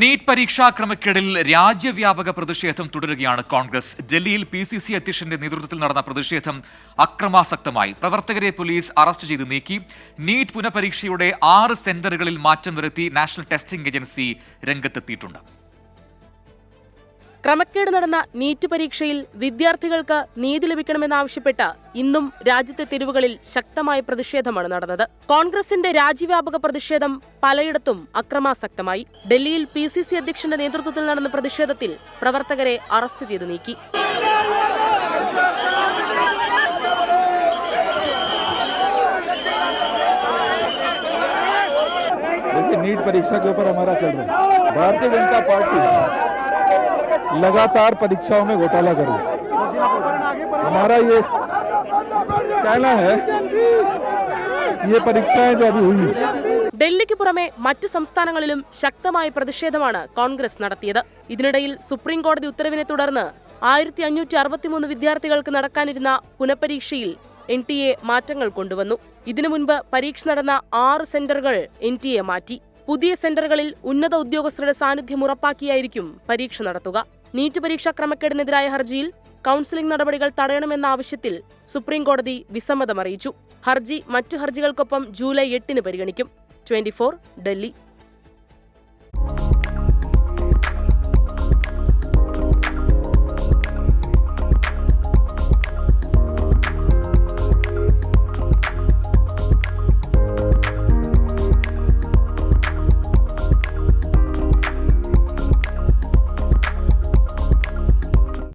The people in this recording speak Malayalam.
നീറ്റ് പരീക്ഷാക്രമക്കേടിൽ രാജ്യവ്യാപക പ്രതിഷേധം തുടരുകയാണ് കോൺഗ്രസ്. ഡൽഹിയിൽ പി സി സി അധ്യക്ഷന്റെ നേതൃത്വത്തിൽ നടന്ന പ്രതിഷേധം അക്രമാസക്തമായി. പ്രവർത്തകരെ പോലീസ് അറസ്റ്റ് ചെയ്ത് നീക്കി. നീറ്റ് പുനഃപരീക്ഷയുടെ ആറ് സെന്ററുകളിൽ മാറ്റം വരുത്തി നാഷണൽ ടെസ്റ്റിംഗ് ഏജൻസി രംഗത്തെത്തിയിട്ടുണ്ട്. ക്രമക്കേട് നടന്ന നീറ്റ് പരീക്ഷയിൽ വിദ്യാർത്ഥികൾക്ക് നീതി ലഭിക്കണമെന്നാവശ്യപ്പെട്ട് ഇന്നും രാജ്യത്തെ തെരുവുകളിൽ ശക്തമായ പ്രതിഷേധമാണ് നടന്നത് കോൺഗ്രസിന്റെ രാജ്യവ്യാപക പ്രതിഷേധം പലയിടത്തും അക്രമാസക്തമായി ഡൽഹിയിൽ പി സി സി അധ്യക്ഷന്റെ നേതൃത്വത്തിൽ നടന്ന പ്രതിഷേധത്തിൽ പ്രവർത്തകരെ അറസ്റ്റ് ചെയ്ത് നീക്കി देखिए नीट परीक्षा के ऊपर हमारा चल रहा है भारतीय जनता पार्टी लगातार परीक्षाओं में घोटाला कर रही है हमारा ये कहना है ये परीक्षाएं जो अभी हुई ഡൽഹിക്ക് പുറമെ മറ്റ് സംസ്ഥാനങ്ങളിലും ശക്തമായ പ്രതിഷേധമാണ് കോൺഗ്രസ് നടത്തിയത് ഇതിനിടയിൽ സുപ്രീം കോടതി ഉത്തരവിനെ തുടർന്ന് ആയിരത്തി അഞ്ഞൂറ്റി അറുപത്തിമൂന്ന് വിദ്യാർത്ഥികൾക്ക് നടക്കാനിരുന്ന പുനഃപരീക്ഷയിൽ എൻ ടി എ മാറ്റങ്ങൾ കൊണ്ടുവന്നു ഇതിനു മുൻപ് പരീക്ഷ നടന്ന ആറ് സെന്ററുകൾ എൻ ടി എ മാറ്റി പുതിയ സെന്ററുകളിൽ ഉന്നത ഉദ്യോഗസ്ഥരുടെ സാന്നിധ്യം ഉറപ്പാക്കിയായിരിക്കും പരീക്ഷ നടത്തുക നീറ്റ് പരീക്ഷാ ക്രമക്കേടിനെതിരായ ഹർജിയിൽ കൌൺസിലിംഗ് നടപടികൾ തടയണമെന്ന ആവശ്യത്തിൽ സുപ്രീം കോടതി വിസമ്മതം അറിയിച്ചു ഹർജി മറ്റ് ഹർജികൾക്കൊപ്പം ജൂലൈ എട്ടിന് പരിഗണിക്കും. ട്വന്റി ഡൽഹി.